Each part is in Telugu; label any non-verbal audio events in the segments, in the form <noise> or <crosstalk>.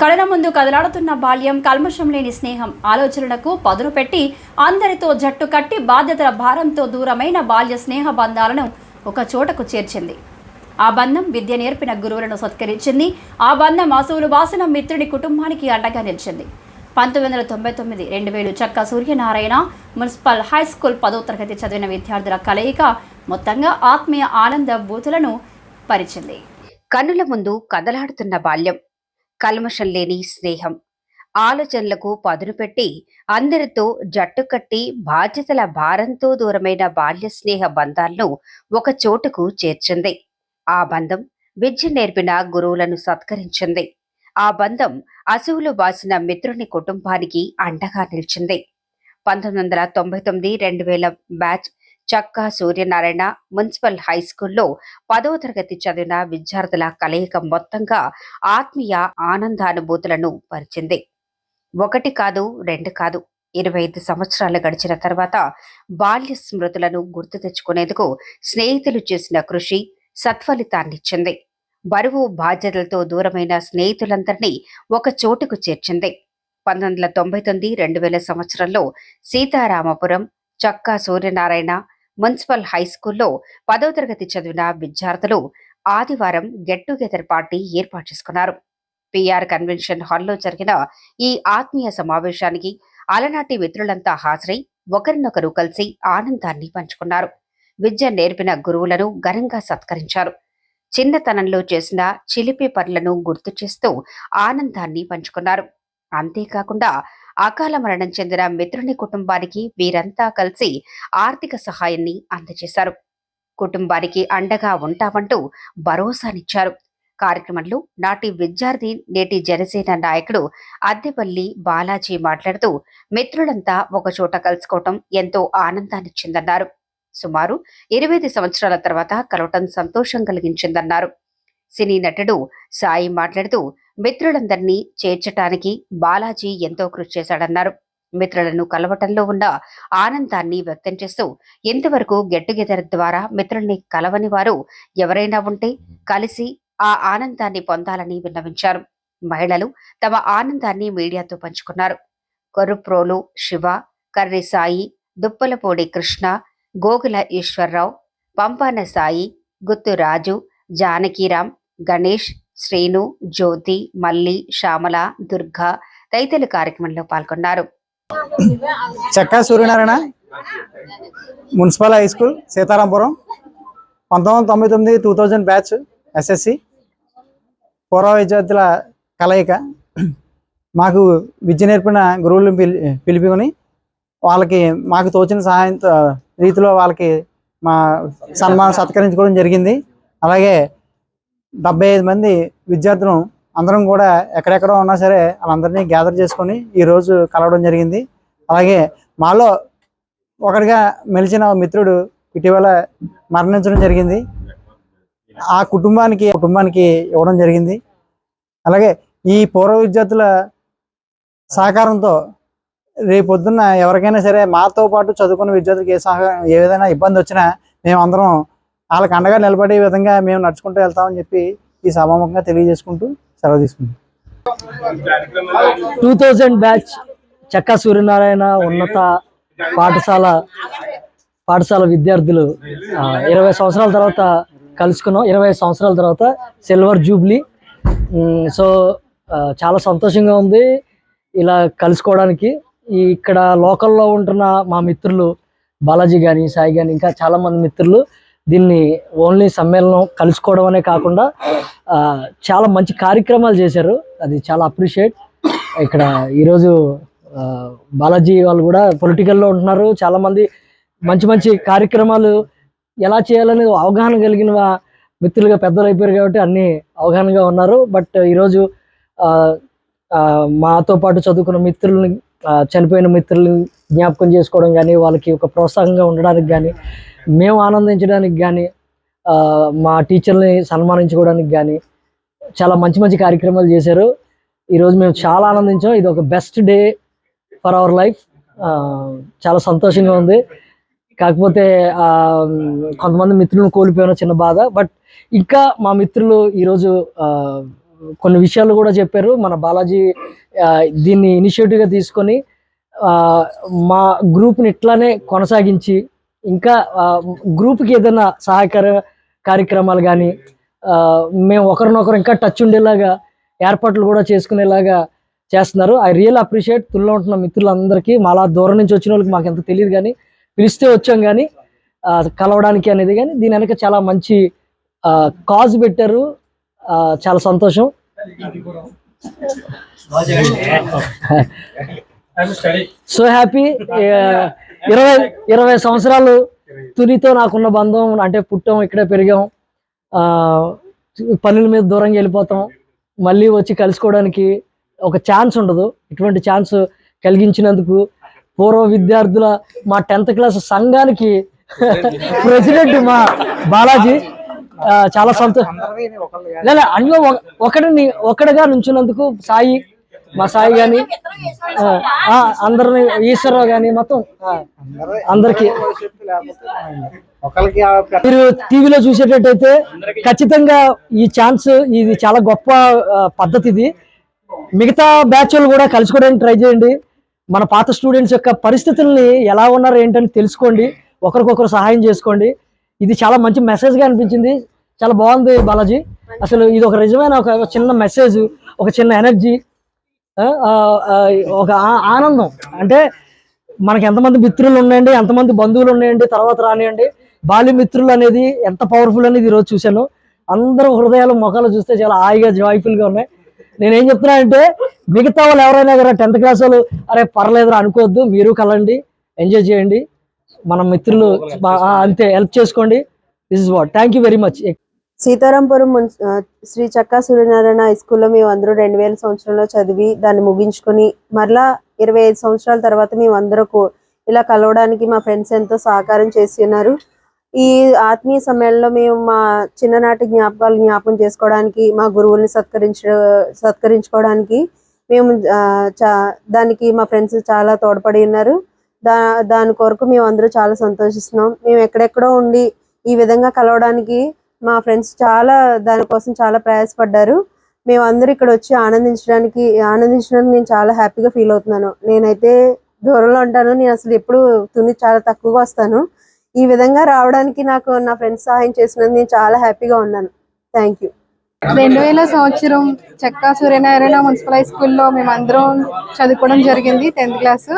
కళల ముందు కదలాడుతున్న బాల్యం కల్మషం లేని స్నేహం ఆలోచనలకు పదును పెట్టి అందరితో జట్టు కట్టి బాధ్యతల భారంతో దూరమైన బాల్య స్నేహ బంధాలను ఒక చోటకు చేర్చింది. ఆ బంధం విద్య నేర్పిన గురువులను సత్కరించింది. ఆ బంధం అసువులు బాసిన మిత్రుడి కుటుంబానికి అండగా నిలిచింది. పంతొమ్మిది వందల తొంభై తొమ్మిది రెండు వేలు చక్క సూర్యనారాయణ మున్సిపల్ హై స్కూల్ పదో తరగతి చదివిన విద్యార్థుల కలయిక మొత్తంగా ఆత్మీయ ఆనంద బూతులను పరిచింది. కన్నుల ముందు కదలాడుతున్న బాల్యం. కల్మషం లేని స్నేహం. ఆలోచనలకు పదును పెట్టి అందరితో జట్టు కట్టి బాధ్యతల భారంతో దూరమైన బాల్య స్నేహ బంధాలను ఒక చోటుకు చేర్చింది. ఆ బంధం విద్య నేర్పిన గురువులను సత్కరించింది. ఆ బంధం అసువులు బాసిన మిత్రుని కుటుంబానికి అండగా నిలిచింది. పంతొమ్మిది వందల తొంభై తొమ్మిది రెండు వేల batch Chakka Suryanarayana municipal high స్కూల్లో పదవ తరగతి చదివిన విద్యార్థుల కలయిక మొత్తంగా ఆత్మీయ ఆనందానుభూతులను పరిచింది. ఒకటి కాదు రెండు కాదు. ఇరవై ఐదు సంవత్సరాలు గడిచిన తర్వాత బాల్య స్మృతులను గుర్తు తెచ్చుకునేందుకు స్నేహితులు చేసిన కృషి సత్ఫలితాన్నిచ్చింది. బరువు బాధ్యతలతో దూరమైన స్నేహితులందరినీ ఒక చోటుకు చేర్చింది. పంతొమ్మిది వందల తొంభై తొమ్మిది రెండు వేల సంవత్సరంలో సీతారామపురం చక్కా సూర్యనారాయణ మున్సిపల్ హై స్కూల్లో పదో తరగతి చదివిన విద్యార్థులు ఆదివారం గెట్ టుగెదర్ పార్టీ ఏర్పాటు చేసుకున్నారు. పిఆర్ కన్వెన్షన్ హాల్లో జరిగిన ఈ ఆత్మీయ సమావేశానికి అలనాటి మిత్రులంతా హాజరై ఒకరినొకరు కలిసి ఆనందాన్ని పంచుకున్నారు. విద్య నేర్పిన గురువులను ఘనంగా సత్కరించారు. చిన్నతనంలో చేసిన చిలిపి పనులను గుర్తు చేస్తూ ఆనందాన్ని పంచుకున్నారు. అంతేకాకుండా అకాల మరణం చెందిన మిత్రుని కుటుంబానికి వీరంతా కలిసి ఆర్థిక సహాయాన్ని అందజేశారు. కుటుంబానికి అండగా ఉంటామంటూ భరోసానిచ్చారు. కార్యక్రమంలో నాటి విద్యార్థి నేటి జనసేన నాయకుడు అద్దెపల్లి బాలాజీ మాట్లాడుతూ మిత్రులంతా ఒకచోట కలుసుకోవటం ఎంతో ఆనందాన్నిచ్చిందన్నారు. సుమారు ఇరవై ఐదు సంవత్సరాల తర్వాత కలవటం సంతోషం కలిగించిందన్నారు. సినీ నటుడు సాయి మాట్లాడుతూ మిత్రులందరినీ చేర్చటానికి బాలాజీ ఎంతో కృషి చేశాడన్నారు. మిత్రులను కలవటంలో ఉన్న ఆనందాన్ని వ్యక్తం చేస్తూ ఇంతవరకు గెట్ టుగెదర్ ద్వారా మిత్రుల్ని కలవని వారు ఎవరైనా ఉంటే కలిసి ఆ ఆనందాన్ని పొందాలని విన్నవించారు. మహిళలు తమ ఆనందాన్ని మీడియాతో పంచుకున్నారు. కొరుప్రోలు శివ కర్రి సాయి దుప్పలపూడి కృష్ణ గోగుల ఈశ్వరరావు పంపాన సాయి గుత్తు రాజు జానకీరాం గణేష్ శ్రీను జ్యోతి మల్లి శ్యామల దుర్గా తదితరులు కార్యక్రమంలో పాల్గొన్నారు. Chakka Suryanarayana municipal high school Sitarampuram. పంతొమ్మిది వందల తొంభై తొమ్మిది టూ థౌజండ్ బ్యాచ్ ఎస్ఎస్సి పూర్వ విద్యార్థుల కలయిక. మాకు విద్య నేర్పిన గురువులను పిలి పిలిపికొని వాళ్ళకి మాకు తోచిన సహాయంతో రీతిలో వాళ్ళకి మా సన్మానం సత్కరించుకోవడం జరిగింది. అలాగే డెబ్బై ఐదు మంది విద్యార్థులు అందరం కూడా ఎక్కడెక్కడో ఉన్నా సరే వాళ్ళందరినీ గ్యాదర్ చేసుకొని ఈరోజు కలవడం జరిగింది. అలాగే మాలో ఒకటిగా మెలిచిన మిత్రుడు ఇటీవల మరణించడం జరిగింది. ఆ కుటుంబానికి కుటుంబానికి ఇవ్వడం జరిగింది. అలాగే ఈ పూర్వ విద్యార్థుల సహకారంతో రేపొద్దున్న ఎవరికైనా సరే మాతో పాటు చదువుకున్న విద్యార్థులకు ఏ సహకారం ఏ విధంగా ఇబ్బంది వచ్చినా మేము అందరం వాళ్ళకి అండగా నిలబడే విధంగా మేము నడుచుకుంటూ వెళ్తామని చెప్పి ఈ సభాముఖంగా తెలియజేసుకుంటూ సెలవు తీసుకుంటాం two thousand batch Chakka Suryanarayana ఉన్నత పాఠశాల పాఠశాల విద్యార్థులు ఇరవై సంవత్సరాల తర్వాత కలుసుకున్నాం. ఇరవై సంవత్సరాల తర్వాత సిల్వర్ జూబ్లీ. సో చాలా సంతోషంగా ఉంది ఇలా కలుసుకోవడానికి. ఇక్కడ లోకల్లో ఉంటున్న మా మిత్రులు బాలాజీ కానీ సాయి కానీ ఇంకా చాలా మంది మిత్రులు దీన్ని ఓన్లీ సమ్మేళనం కలుసుకోవడం అనే కాకుండా చాలా మంచి కార్యక్రమాలు చేశారు. అది చాలా అప్రిషియేట్. ఇక్కడ ఈరోజు బాలాజీ వాళ్ళు కూడా పొలిటికల్లో ఉంటున్నారు. చాలా మంది మంచి మంచి కార్యక్రమాలు ఎలా చేయాలని అవగాహన కలిగిన మిత్రులుగా పెద్దలు అయిపోయారు కాబట్టి అన్ని అవగాహనగా ఉన్నారు. బట్ ఈరోజు మాతో పాటు చదువుకున్న మిత్రుల్ని చనిపోయిన మిత్రుల్ని జ్ఞాపకం చేసుకోవడం కానీ వాళ్ళకి ఒక ప్రోత్సాహంగా ఉండడానికి కానీ మేము ఆనందించడానికి కానీ మా టీచర్ని సన్మానించుకోవడానికి కానీ చాలా మంచి మంచి కార్యక్రమాలు చేశారు. ఈరోజు మేము చాలా ఆనందించాం. ఇది ఒక best day for our life చాలా సంతోషంగా ఉంది. కాకపోతే కొంతమంది మిత్రులను కోల్పోయిన చిన్న బాధ. బట్ ఇంకా మా మిత్రులు ఈరోజు కొన్ని విషయాలు కూడా చెప్పారు. మన బాలాజీ దీన్ని ఇనిషియేటివ్గా తీసుకొని మా గ్రూప్ని ఇట్లానే కొనసాగించి ఇంకా గ్రూప్కి ఏదైనా సహాయకర కార్యక్రమాలు కానీ మేము ఒకరినొకరు ఇంకా టచ్ ఉండేలాగా ఏర్పాట్లు కూడా చేసుకునేలాగా చేస్తున్నారు. ఐ రియల్ అప్రిషియేట్ తుల్లో ఉంటున్న మిత్రులందరికీ మాలా దూరం నుంచి వచ్చిన వాళ్ళకి మాకు ఎంత తెలియదు కానీ పిలిస్తే వచ్చాం కానీ కలవడానికి అనేది కానీ దీని వెనక చాలా మంచి కాజ్ పెట్టారు. చాలా సంతోషం. సో హ్యాపీ <laughs> ఇరవై ఇరవై సంవత్సరాలు తునితో నాకున్న బంధం అంటే పుట్టాం ఇక్కడే పెరిగాం. ఆ, పనుల మీద దూరంగా వెళ్ళిపోతాం. మళ్ళీ వచ్చి కలుసుకోవడానికి ఒక ఛాన్స్ ఉండదు. ఇటువంటి ఛాన్స్ కలిగించినందుకు పూర్వ విద్యార్థుల మా టెన్త్ క్లాస్ సంఘానికి ప్రెసిడెంట్ మా బాలాజీ చాలా సంతోషం. లేదా అందులో ఒక- ఒకడిని ఒకటిగా నుంచున్నందుకు సాయి మా సాయి గాని ఆ, ఆ, అందరిని ఈశ్వరరావు గాని మొత్తం అందరికి. ఒకరికి మీరు టీవీలో చూసేటట్టయితే ఖచ్చితంగా ఈ ఛాన్స్ ఇది చాలా గొప్ప పద్ధతి ఇది మిగతా బ్యాచ్ కూడా కలుసుకోవడానికి ట్రై చేయండి. మన పాత స్టూడెంట్స్ యొక్క పరిస్థితుల్ని ఎలా ఉన్నారు ఏంటని తెలుసుకోండి. ఒకరికొకరు సహాయం చేసుకోండి. ఇది చాలా మంచి మెసేజ్గా అనిపించింది. చాలా బాగుంది బాలాజీ. అసలు ఇది ఒక నిజమైన ఒక చిన్న మెసేజ్ ఒక చిన్న ఎనర్జీ. ఒక ఆ- ఆనందం. అంటే మనకి ఎంతమంది మిత్రులు ఉన్నాయండి ఎంతమంది బంధువులు ఉన్నాయండి తర్వాత రానియండి. బాల్య మిత్రులు అనేది ఎంత పవర్ఫుల్ అనేది ఈరోజు చూశాను. అందరూ హృదయాలు ముఖాలు చూస్తే చాలా హాయిగా జాయ్ఫుల్గా ఉన్నాయి. నేనేం చెప్తున్నా అంటే మిగతా వాళ్ళు ఎవరైనా కదా టెన్త్ క్లాస్ వాళ్ళు అరే పర్లేదు అనుకోవద్దు మీరు కలండి ఎంజాయ్ చేయండి. మన మిత్రులు అంతే హెల్ప్ చేసుకోండి. This is what thank you very much Sitarampuram Shri Chakka Suryanarayana high స్కూల్లో మేము అందరూ రెండు వేల సంవత్సరంలో చదివి దాన్ని ముగించుకొని మరలా ఇరవై ఐదు సంవత్సరాల తర్వాత మేము అందరూ ఇలా కలవడానికి మా ఫ్రెండ్స్ ఎంతో సహకారం చేసి ఉన్నారు. ఈ ఆత్మీయ సమయంలో మేము మా చిన్ననాటి జ్ఞాపకాలు జ్ఞాపకం చేసుకోవడానికి మా గురువుల్ని సత్కరించ సత్కరించుకోవడానికి మేము చా- దానికి మా ఫ్రెండ్స్ చాలా తోడ్పడి ఉన్నారు. దా దాని కొరకు మేము అందరూ చాలా సంతోషిస్తున్నాం. మేము ఎక్కడెక్కడో ఉండి ఈ విధంగా కలవడానికి మా ఫ్రెండ్స్ చాలా దానికోసం చాలా ప్రయాసపడ్డారు. మేము అందరూ ఇక్కడ వచ్చి ఆనందించడానికి ఆనందించడానికి నేను చాలా హ్యాపీగా ఫీల్ అవుతున్నాను. నేనైతే దూరంలో ఉంటాను. నేను అసలు ఎప్పుడు తుని చాలా తక్కువగా వస్తాను. ఈ విధంగా రావడానికి నాకు నా ఫ్రెండ్స్ సహాయం చేసినందుకు నేను చాలా హ్యాపీగా ఉన్నాను. Thank you. రెండు వేల సంవత్సరం చెక్కా సూర్యనారాయణ మున్సిపల్ హై స్కూల్లో మేమందరం చదువుకోవడం జరిగింది టెన్త్ క్లాస్.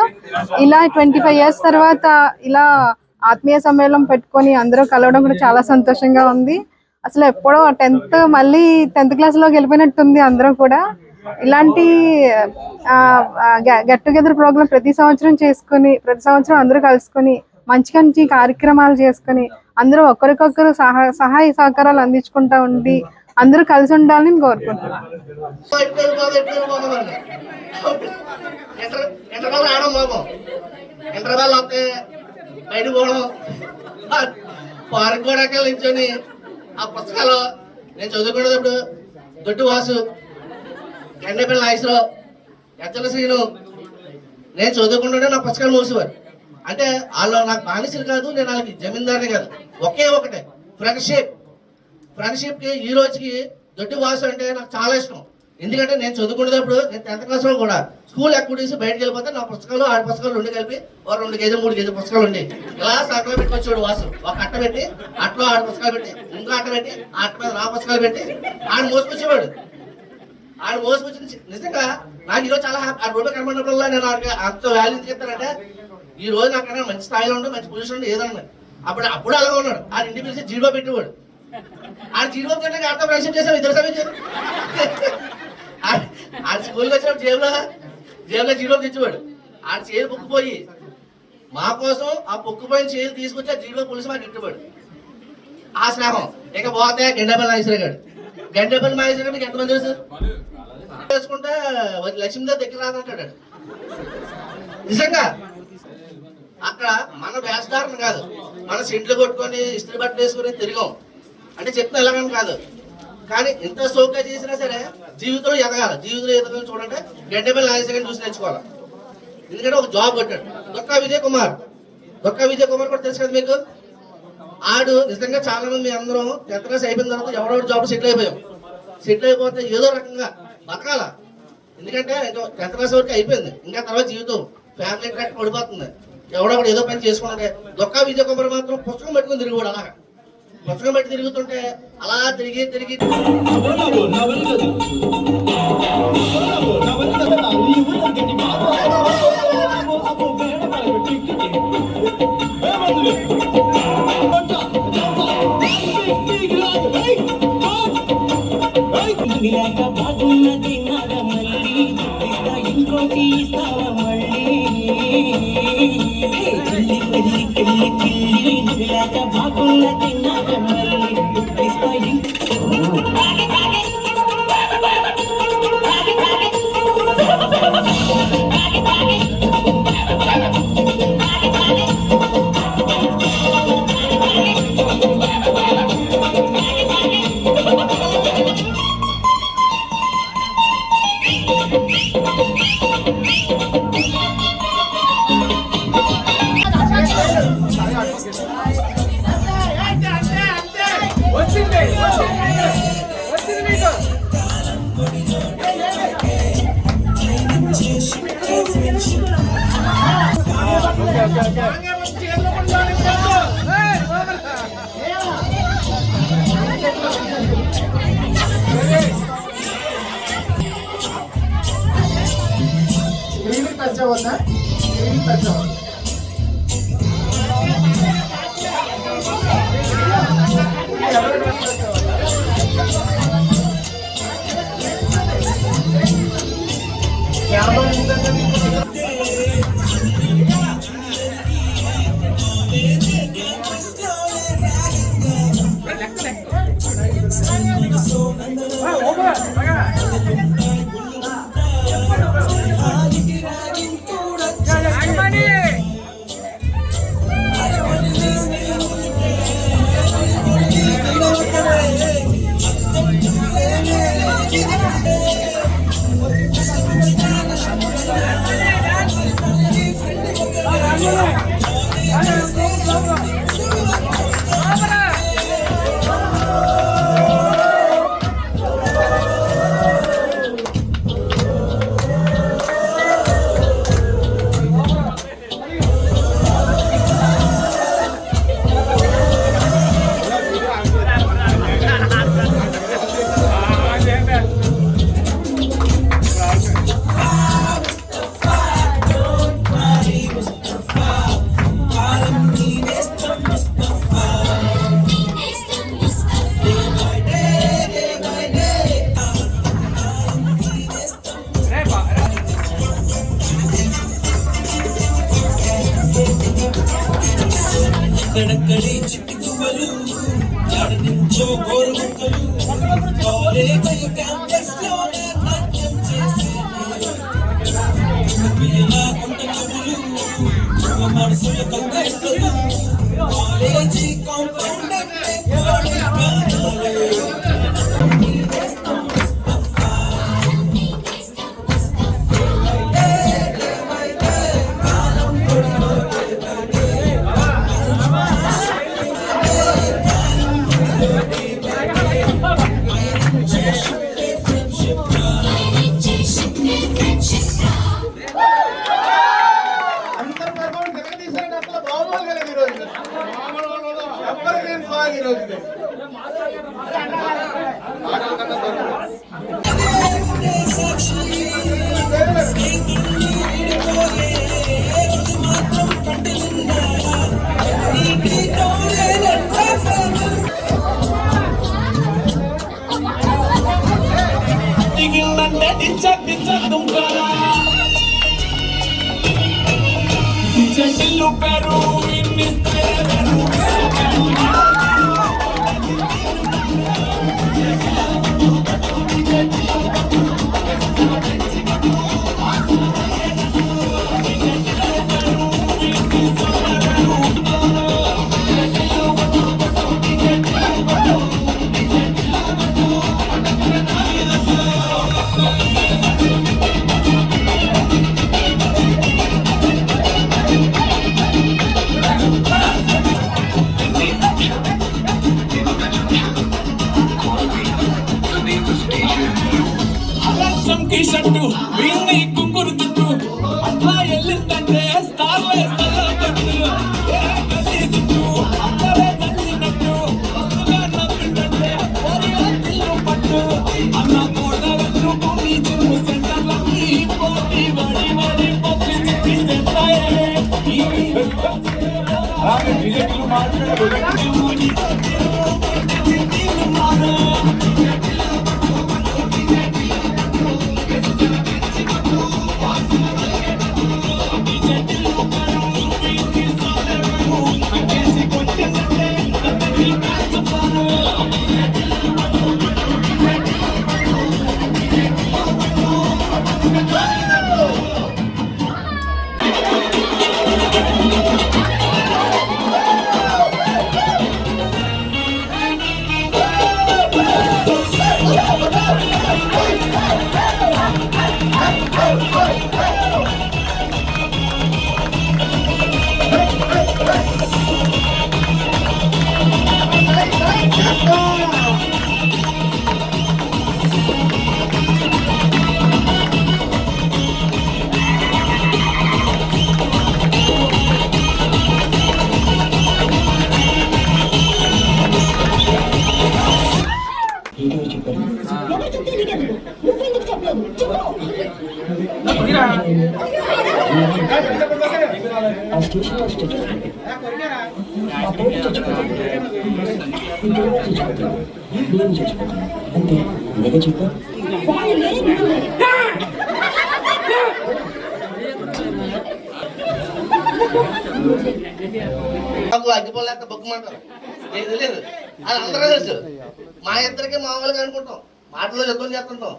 ఇలా ట్వంటీ ఫైవ్ ఇయర్స్ తర్వాత ఇలా ఆత్మీయ సమ్మేళనం పెట్టుకొని అందరూ కలవడం కూడా చాలా సంతోషంగా ఉంది. అసలు ఎప్పుడో టెన్త్ మళ్ళీ టెన్త్ క్లాస్లోకి వెళ్ళిపోయినట్టుంది అందరం కూడా. ఇలాంటి గెట్ టుగెదర్ ప్రోగ్రామ్ ప్రతి సంవత్సరం చేసుకొని ప్రతి సంవత్సరం అందరూ కలుసుకొని మంచి మంచి కార్యక్రమాలు చేసుకొని అందరూ ఒకరికొకరు సహాయ సహాయ సహకారాలు అందించుకుంటా ఉండి అందరూ కలిసి ఉండాలని కోరుకుంటున్నాను. పార్క్ కూడా నిల్చొని ఆ పుస్తకాలు నేను చదువుకునేటప్పుడు దొడ్డు వాసు గండపల్లి నాగేశ్వరరావు ఎచ్చల శ్రీను నేను చదువుకుంటుంటే నా పుస్తకాలు మూసేవారు. అంటే వాళ్ళు నాకు బానిసలు కాదు నేను వాళ్ళకి జమీందారుని కాదు. ఒకే ఒకటే ఫ్రెండ్షిప్. ఫ్రెండ్షిప్కి ఈ రోజుకి దొడ్డి వాసు అంటే నాకు చాలా ఇష్టం. ఎందుకంటే నేను చదువుకునేటప్పుడు నేను టెన్త్ క్లాస్లో కూడా స్కూల్ యాక్టివిటీస్ బయటకు వెళ్ళిపోతే నా పుస్తకాలు ఆరు పుస్తకాలు రెండు కలిపి ఓ రెండు కేజీ మూడు కేజీ పుస్తకాలు ఉండే. ఇలా సగలో పెట్టుకొచ్చాడు వాసు. ఒక అట్ట పెట్టి అట్లో ఆడ పుస్తకాలు పెట్టి ఇంకో అట్ట పెట్టి ఆ అట్ట మీద నా పుస్తకాలు పెట్టి ఆడ మోసుకొచ్చేవాడు. ఆడ మోసుకొచ్చింది నిజంగా నాకు ఈరోజు చాలా హ్యాపీ ఆ రోడ్డు కనబడినప్పుడల్లా నేను ఆడికి అంత వాల్యూ చెప్తానంటే ఈ రోజు నాకన్నా మంచి స్థాయిలో ఉంటే మంచి పొజిషన్ ఉంటే ఏదన్నా అప్పుడు అప్పుడు అలాగే ఉన్నాడు. ఆ ఇంటి పిలిచి జీరో పెట్టేవాడు. ఆ జీరో తిన్నాక ఆడతో ఫ్రెండ్షిప్ చేసాం ఇద్దరు సమయం ఆ స్కూల్కి వచ్చినప్పుడు జేబులో జేబులో జీరో తెచ్చేవాడు. ఆ చేయి పొక్కుపోయి మా కోసం ఆ పొక్కుపోయిన చేయి తీసుకొచ్చి ఆ జీరో పులిసి వాడు ఇట్టువాడు ఆ స్నేహం. ఇక పోతే గెండపల్లి నాగేశ్వర గారు. గండపల్లి నాగేశ్వర మీకు ఎంతమంది తెలుసు? చేసుకుంటే లక్ష్మీదేవి దగ్గర రాదంటాడు నిజంగా అక్కడ మన వేషధారణ కాదు. మన సెంట్లు కొట్టుకొని ఇస్త్రీ బట్టలు వేసుకొని తిరిగాం. అంటే చెప్తున్నా ఎలాగని కాదు. కానీ ఎంత సోగ్గా చేసినా సరే జీవితంలో ఎదగాలి. జీవితంలో ఎదగాలని చూడంటే నాయకు సెకండ్ చూసి నేర్చుకోవాలి. ఎందుకంటే ఒక జాబ్ కొట్టాడు. దొక్క విజయ్ కుమార్. దొక్క విజయ్ కుమార్ కూడా తెలుసు కదా మీకు? ఆడు నిజంగా చాలా మంది అందరం టెన్త్ క్లాస్ అయిపోయిన తర్వాత ఎవరెవరు జాబ్ సెటిల్ అయిపోయాం. సెటిల్ అయిపోతే ఏదో రకంగా బతకాల. ఎందుకంటే టెన్త్ క్లాస్ వరకు అయిపోయింది. ఇంకా తర్వాత జీవితం ఫ్యామిలీ కట్ పడిపోతుంది ఎవడో ఏదో పని చేసుకుంటే దొక్క విజయ కుమార్ మాత్రం పుస్తకం పెట్టుకుని తిరిగి కూడా అలాగా. పుస్తకం పెట్టి తిరుగుతుంటే అలా తిరిగి తిరిగి లేక బాగున్నది నర మళ్ళీ ఇంకోటి ఇస్తావా మళ్ళీ లేక బాగున్నది వీడికి పెంచవద్దా వీడికి పెంచవద్దా Yeah. అందరు Abi bize bir numara నాకు అగ్గిపోలేక బొక్కమంటారు లేదు లేదు అది అందరూ తెలుసు. మా ఇద్దరికి మామూలుగా అనుకుంటాం. మాటలో యుద్ధం చేస్తుంటాం.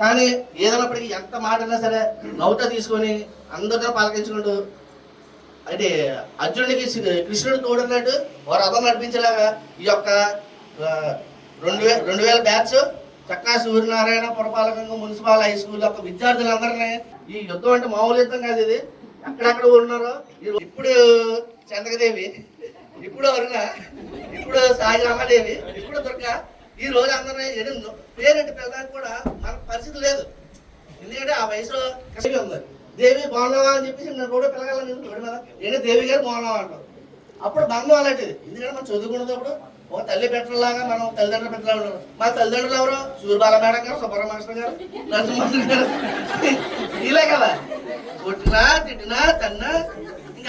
కానీ ఏదైనప్పటికీ ఎంత మాట అయినా సరే నౌట తీసుకొని అందరితో పలకించుకుంటూ అంటే అర్జునుడికి కృష్ణుడు తోడున్నట్టు వారు రథం నడిపించేలాగా ఈ యొక్క రెండు వేల రెండు వేల బ్యాచ్ చక్కా సూర్యనారాయణ పురపాలకంగా మున్సిపల్ హై స్కూల్ యొక్క విద్యార్థులందరినీ ఈ యుద్ధం అంటే మామూలు యుద్ధం కాదు ఇది. ఎక్కడెక్కడ ఉన్నారో? ఇప్పుడు చంద్రదేవి ఇప్పుడు అరుణ ఇప్పుడు సాయి రామాదేవి ఇప్పుడు దుర్గ ఈ రోజు అందరినీ ఎనిమిది పేరెంట్ పిల్లడానికి కూడా మనకు పరిస్థితి లేదు. ఎందుకంటే ఆ వయసులో కష్టంగా ఉంది. దేవి బాగున్నావా అని చెప్పేసి నేను కూడా పిల్లగాలని ఏంటంటే దేవి గారు బాగున్నావా అంటాం అప్పుడు బంధం అలాంటిది. ఎందుకంటే మనం చదువుకున్నప్పుడు ఓ తల్లి పెట్టలాగా మనం తల్లిదండ్రులు పెట్టలా ఉన్నారు మా తల్లిదండ్రులు ఎవరు? సూర్యబాల మేడం గారు సుబ్బరామ మాస్టర్ గారు నరసింహ గారు. ఇలా కదా. కొట్టినా తిట్టినా తన్నా